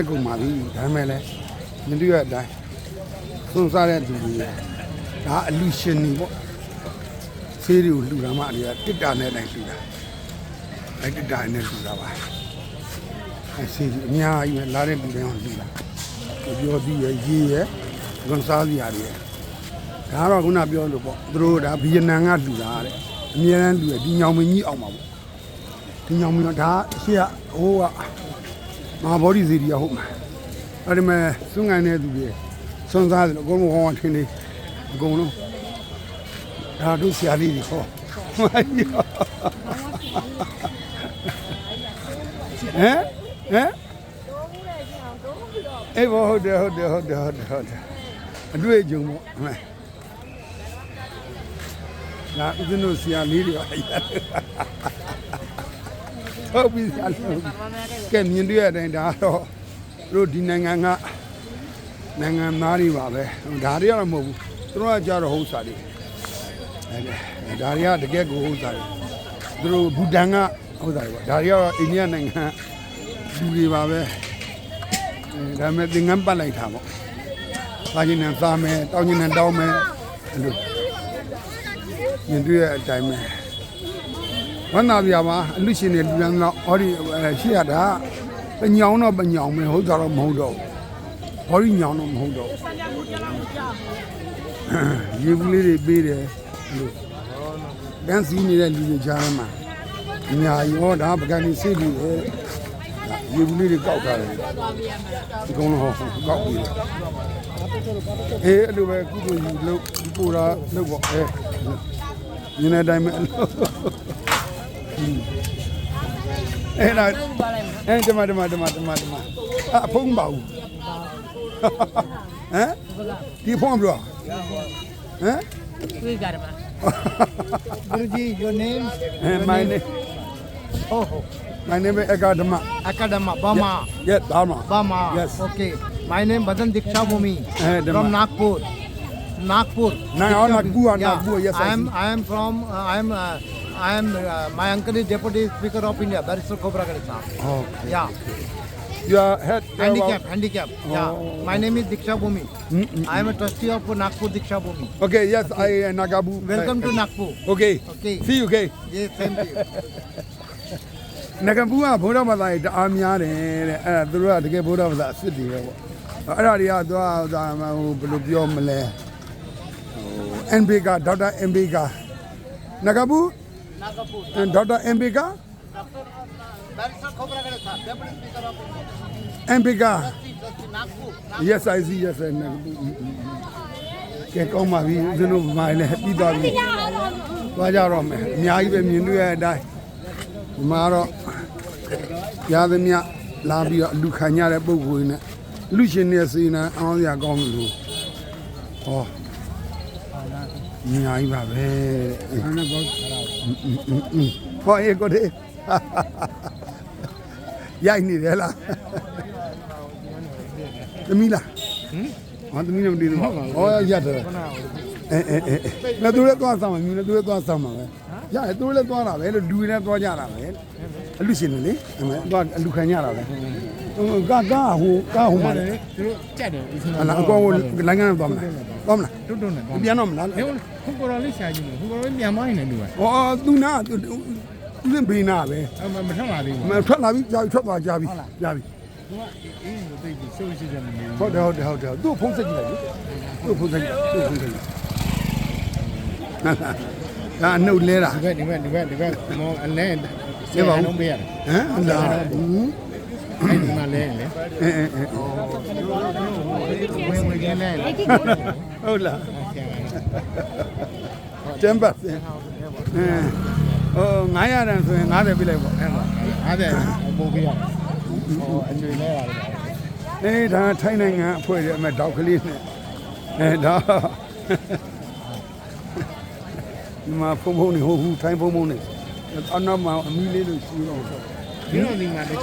ဲကုန်ပါပြီဒါပေမဲ့လည်းမတူရတဲ့အတိုင်းစွန့်စားတဲ့သူတွေဒါအလူရှင်တွေပေါ့ဆေးတွေကိုလှူတာမှအတွေကတစ်တာနဲ့တိုင်းလှူတာအဲတစ်တာနဲ့လှူတာပါအဲဆေးတွေအများကြီးပဲလာတဲ့လူတိုင်းလှူတာပြောပြီးရရေးရကွန်စားစရာတွေဒါကတော့ခုနပြောလို့ပေါ့သူတို့ဒါဗီယက်နမ်ကလှူတာတဲ့အများအားလှူတယ်ဒီညောင်မင်းကြီးအောင်ပါပေါ့ဒီညောင်မင်းကဒါရှေ့ကဟိုက မဟာဗောဓိစီရီရဟုတ်မှာအဲ့ဒီမဲ့စွန့်ကန်တဲ့သူတွေစွန့်စားတယ်အကုန်လုံးဟောင်းထင်းနေအကုန်လုံးဒါတို့ဆရာလေးတွေဟောဟမ်ဟမ်အေးဘောဟုတ်တယ်ဟုတ်တယ်ဟုတ်တယ်ဟုတ်တယ်ဟုတ်တယ်အတွေ့အကြုံပေါ့ဟမ်နာဦးဇင်းတို့ဆရာလေးတွေအဲ့ ဟုတ်ပြီဆရာလေးဟုတ်ပြီကဲမြင်တွေ့ရတဲ့အတိုင်းဒါကတော့သူတို့ဒီနိုင်ငံကနိုင်ငံသားတွေပါပဲဒါတွေကတော့မဟုတ်ဘူးသူတို့ကကြတော့ဟုတ်စားတွေအဲဒါတွေကတကယ်ကိုဟုတ်စားတွေသူတို့ဘူတန်ကဟုတ်စားတွေပေါ့ဒါတွေကတော့အိန္ဒိယနိုင်ငံလူတွေပါပဲအဲဒါပေမဲ့သင်္ကန်းပတ်လိုက်တာပေါ့စားခြင်းနဲ့စားမယ်တောင်းခြင်းနဲ့တောင်းမယ်အဲ့လိုမြင်တွေ့ရတဲ့အတိုင်းပဲ ဝန္တာပြပါအလူရှင်တွေလူလန်းတော့ဟောဒီအဲရှိရတာပညောင်းတော့ပညောင်းမယ်ဟုတ်တာတော့မဟုတ်တော့ဘူးဟောဒီညောင်းတော့မဟုတ်တော့ဘူးရေဘူးလေးတွေပေးတယ်အဲ့လိုတန်းစီနေတဲ့လူတွေကြားထဲမှာအများကြီးဟောဒါပကံကြီးစိတ်ပြီးတယ်ရေဘူးလေးတွေကောက်ထားတယ်ဒီကုန်းလုံးဟောကောက်ပြီးတယ်အေးအဲ့လိုပဲကုသိုလ်ယူလို့ပူတာလို့ပေါ့အဲညနေတိုင်းပဲအဲ့လို အဲ့ဒါအဲ့ဒီမှာဒီမှာဒီမှာဒီမှာဒီမှာအဖုံးပါဘူးဟမ်ဒီဖုံးဘလို့ဟမ် တွေ့ကြတယ်မလား Guruji, your name? အဲ my name Oh, my name is Akadama Akadama, Bama. yes Dharma Bama. Yes. Okay. My name Badan Diksha Bhumi Eh, Dhamma. from Nagpur. Nagpur. Na- Diksha oh, Nagpur, Bhumi. Nagpur, yes, I I am. see. I am from. Uh, I am. Uh, I am. Uh, my uncle is Deputy Speaker of India, Barrister Kobra Garissa. okay Yeah. you are head Handicap. Handicap. Yeah. Oh. My name is Diksha Bhumi. Mm, mm, I am a trustee of Nagpur Diksha Bhumi. okay yes I Nagabu Welcome to Nagpur. okay Okay. see you okay Yes, same to you. နဂပူကဗုဒ္ဓဘာသာရေးတအားများတယ်တဲ့အဲ့ဒါသူတို့ကတကယ်ဗုဒ္ဓဘာသာအစ်စ်တွေပဲပေါ့အဲ့ဒါတွေကသွားသွားဟိုဘယ်လိုပြောမလဲဟို NB ကဒေါက်တာ NB ကနဂပူ Nagpur. ဒေါက်တာ NB က Barrister Kobra Garissa, Deputy Speaker of India. NB က Trustee, trustee, Nagpur. yes I see yes I နဂပူကဲကောင်းပါပြီဦးဇင်းတို့မိုင်းလည်းပြီးသွားပြီသွားကြတော့မယ်အများကြီးပဲမြင်တွေ့ရတဲ့အတိုင်းဒီမှာတော့ရသမျှလာပြီးတော့အလူခံကြတဲ့ပုံကိုယ်နဲ့လူရှင်တွေစီနေအောင်စရာကောင်းလို့ဟောအများကြီးပါပဲအဲ့ ဒါဘောဟောအေကိုတေရိုက်နေတယ်လားသမီးလားဟမ်ဟာသမီးနဲ့မတည်ဘူးဟောရတယ်အဲအဲအဲလက်သူလည်းသွားဆောင်မှာမြူလည်းသူလည်းသွားဆောင်မှာပဲရတယ်သူလည်းသွားတာပဲလို့လူတွေလည်းသွားကြတာပဲအလူရှင်တွေလေအဲ့မဲ့သွားအလူခံကြတာပဲ ကကဟိုကဟိုမှာလေသူတို့ကြက်တယ်ဦးစင်းဟလာအကောင်ကိုလိုင်းကနေသွားမလားသွားမလားတွတ်တွတ်နဲ့ပြန်တော့မလားဟဲ့ခုကော်တော်လေးရှာကြည့်မယ်ခုကော်တော်လေးမြန်မနေတယ်လူကဟောသူနာသူလင်းဘေးနာပဲအမမထလာသေးဘူးမထွက်လာပြီကြာပြီထွက်သွားကြာပြီကြာပြီသူကအေးကိုသိပြီစိုးရှိတယ်မနေဟုတ်တယ်ဟုတ်တယ်ဟုတ်တယ်သူ့ဖုန်းဆက်ကြည့်လိုက်လေသူ့ဖုန်းဆက်ကြည့်သူ့ဖုန်းဆက်ကြည့်ဒါအနှုတ်လဲတာဒီဘက်ဒီဘက်ဒီဘက်ဒီဘက်မောအလဲနေပါဦးလုံးပေးရတယ်ဟမ်လာဘူးအဲ့ဒီမှာ လဲလေအဲအဲအဲဝင်ဝင်ကလဲလေဟုတ်လားဆရာကကျမ်းပတ်အဲဟို900တန်ဆိုရင်90ပြလိုက်ပေါ့အဲ့မှာအဲ့ဒါပုံပေးရတယ်ဟောအကျွေလဲရတယ်အေးဒါထိုင်းနိုင်ငံအဖွဲ့ရဲ့အမတောက်ကလေးနဲ့အဲဒါဒီမှာဖုံဖုံနေဟိုဟူထိုင်းဖုံဖုံနေအနောက်မှာအမီလေးလို့ရှိအောင် You know the Matter.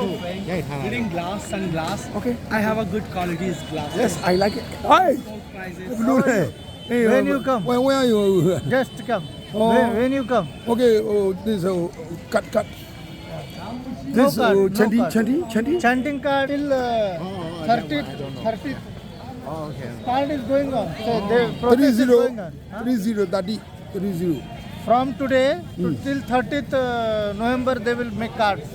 Yeah, it has. Reading glass, sunglass. Okay. I have a good quality glass. Yes, I like it. Hi. Blue Hey, when uh, you come, Where, where are you? just come. Oh. When, when you come, Okay, oh, this oh cut cut. This uh, card, no oh, chanting, card. chanting, chanting. chanting card till uh, Oh, oh, I 30, don't- Oh, okay. part is going on. So oh. the process is going on. Huh? 30, 30, 30. From today to till 30th uh, November, they will make cards.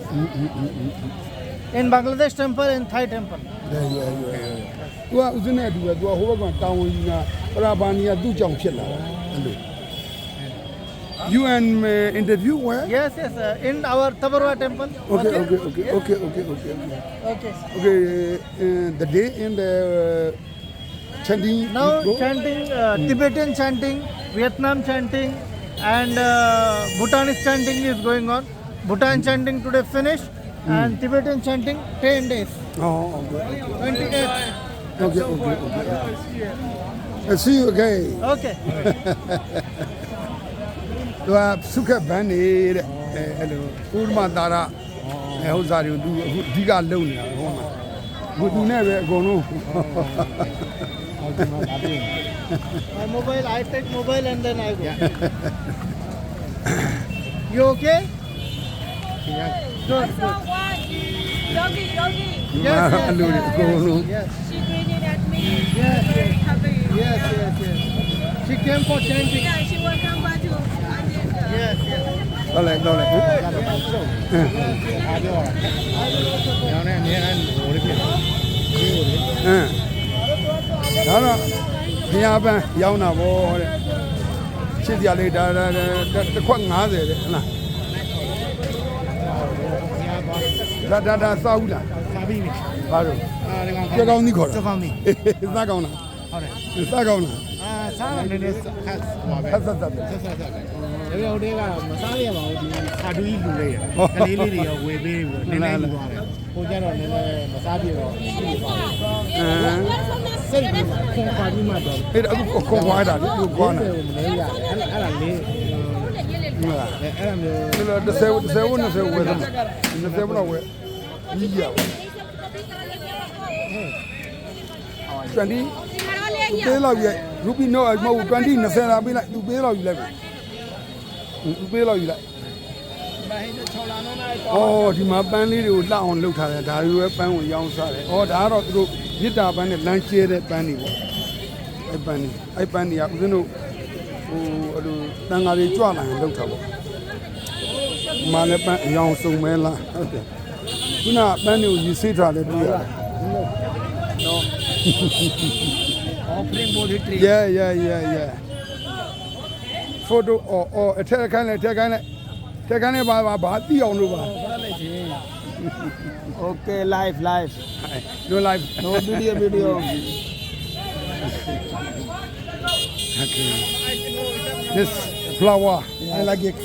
In Bangladesh temple, in Thai temple. တယ်ရရရသူကဦးစင်းနဲ့အတူပဲသူကဟိုဘက်ကတောင်းဝင်ကြီးကပရာဘာနီကသူ့ကြောင့်ဖြစ်လာတာအဲ့လို UN uh, interview where Yes, yes. Uh, in our Tabarwa temple. okay okay okay okay okay okay Okay. okay uh, the day in the uh, chanting Now go? chanting, uh, Tibetan chanting, Vietnam chanting, and uh, Bhutanese chanting is going on. Bhutan chanting today finished, and Tibetan chanting 10 days. oh okay 28. okay okay okay I see you again Okay. သူကစုခက်ဘန်းနေတဲ့အဲအဲ့လိုဥရမသာရအဲဥစ္စာတွေကိုသူအခုအဓိကလုံနေတာဟောမှာဘုသူနဲ့ပဲအကုန်လုံး My mobile, I take mobile and then I go. you okay? Yeah. Good, I saw one. Yogi, Yogi. Yes, yes, yes, yes, yes. She greeted at me. Yes, very happy. Yes, yes, yes. She came for chanting. Yeah, she will come back to Yes, yes. Đó lên, đó lên. ဒါတော့ဘုရားပန်းရောင်းတာဗောတဲ့ချစ်ကြလေးဒါဒါဒါတစ်ခွက်90တဲ့ဟလားဒါဒါဒါစောက်လားစားပြီးပြီဘာလို့။အာဒီကောင်ကြက်ကောင်းကြီးခေါ်တာကြက်ကောင်းကြီးစားကောင်းလားဟုတ်တယ်စားကောင်းလား။အာ စားတာနည်းနည်းခတ်ဟိုပါပဲဆက်ဆက်ဆက်။ဆက်ဆက်ဆက်ပဲ။ဒါပေမဲ့ဟိုတည်းကမစားရပါဘူးဒီခါတူကြီးလူလေးရ။ကလေးလေးတွေရောဝယ်ပေးပြီးနည်းနည်းလူသွားတယ်။ဟိုကျတော့နည်းနည်းမစားပြတော့ရှိပါဘူးအင်း။စိတ်ကခွန်ပါပြီးမှတော့အဲ့ဒါအခုခွန်ခွာတာဒီကိုခွာတာမနေရ။အဲ့အဲ့ဒါလေးဟုတ်လားအဲ့အဲ့ဒါမျိုးဒီလိုတစ်ဆယ်တစ်ဆယ်ဝန်နှစ်ဆယ်ဝယ်သမှာတစ်ဆယ်ဝန်တော့ဝယ်ကြီးကြပါ20ပေးလောက်ရဲ့ ရူပီနိုမဟုတ်20 20လာပေးလိုက်သူပေးလောက်ယူလိုက်ပြီသူပေးလောက်ယူလိုက်အော်ဒီမှာပန်းလေးတွေကိုလှအောင်လုပ်ထားတယ်ဒါတွေပဲပန်းကိုရောင်းစားတယ်အော်ဒါကတော့သူတို့မြစ်တာပန်းနဲ့လမ်းကျဲတဲ့ပန်းတွေပေါ့အဲ့ပန်းတွေအဲ့ပန်းတွေကဦးဇင်းတို့ဟိုအဲ့လိုတန်ဃာတွေကြွလာရင်လုပ်တာပေါ့မာလည်းပန်းအယောင်စုံမဲလားဟုတ်တယ်ခုနပန်းတွေကိုယူဆေးထားတယ်တွေ့ရ တယ် Offering both the tree. yeah yeah yeah yeah photo အော်အော်အထက်ခိုင်းလိုက်ထက်ခိုင်းလိုက်ထက်ခိုင်းလိုက်ပါပါဘာတိအောင်လို့ပါ Okay, live, live. no live No video, video. okay this flower i like it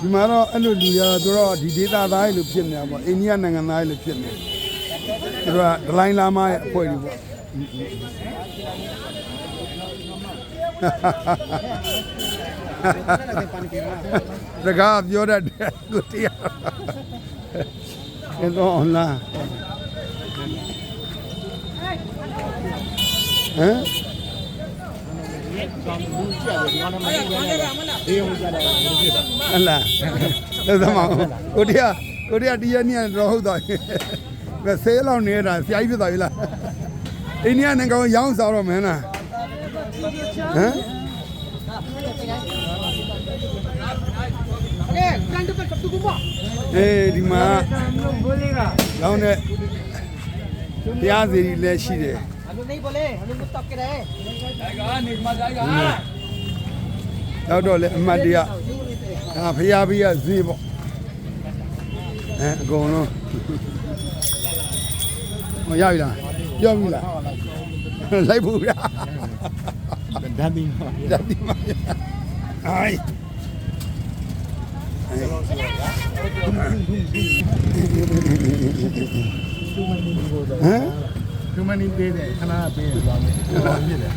ဒီမှာတော့အဲ့လိုလူရတော့ဒီဒေတာသားတွေလို့ဖြစ်နေတာပေါ့အိန္ဒိယနိုင်ငံသားတွေလို့ဖြစ်နေတယ် သူတို့ကဒလိုင်းလာမရဲ့အဖွဲ့တွေပေါ့တကားပြောတတ်တယ်ကိုတရားအဲ့တော့လားဟမ်ဒီဟိုကျတော့ဟလားလက်သမောင်ကိုတရားကိုတရားတရားနေတော့ဟုတ်တော့ ဆယ်လောက်နေတာဆရာကြီးဖြစ်သွားပြီလားအိန္ဒိယနိုင်ငံကိုရောင်းစားတော့မင်းလားဟမ်အေးဒီမှာလောင်းတဲ့တရားစီရီလည်းရှိတယ်တော့တော့လေအမတ်တရားဒါဖျားပြီးရဈေးပေါ့အဲအကုန်လုံး ဟောရပြီလားပြောပြီလားလိုက်ဘူးလားဓာတ်ပြီးမှဓာတ်ဒီမှာအိုင်ဟမ်သူမနေပေးတယ်ခဏပေးတယ်သွားမယ်ဟိုပါဖြစ်တယ်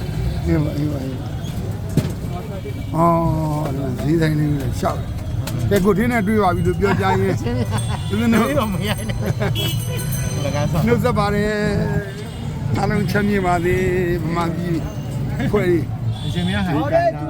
ဒီမှာဒီမှာအော်ဈေးတိုင်းလေးကိုရှောက်တယ်ကိုထင်းနဲ့တွေ့ပါပြီလို့ပြောကြရင်သူတို့ဒီတော့မရိုက်နဲ့ လကားဆောနှုတ်ဆက်ပါတယ်အားလုံးချမ်းမြေပါစေဗမာပြည်ခွဲရီအရှင်များဟန်ကန်တာ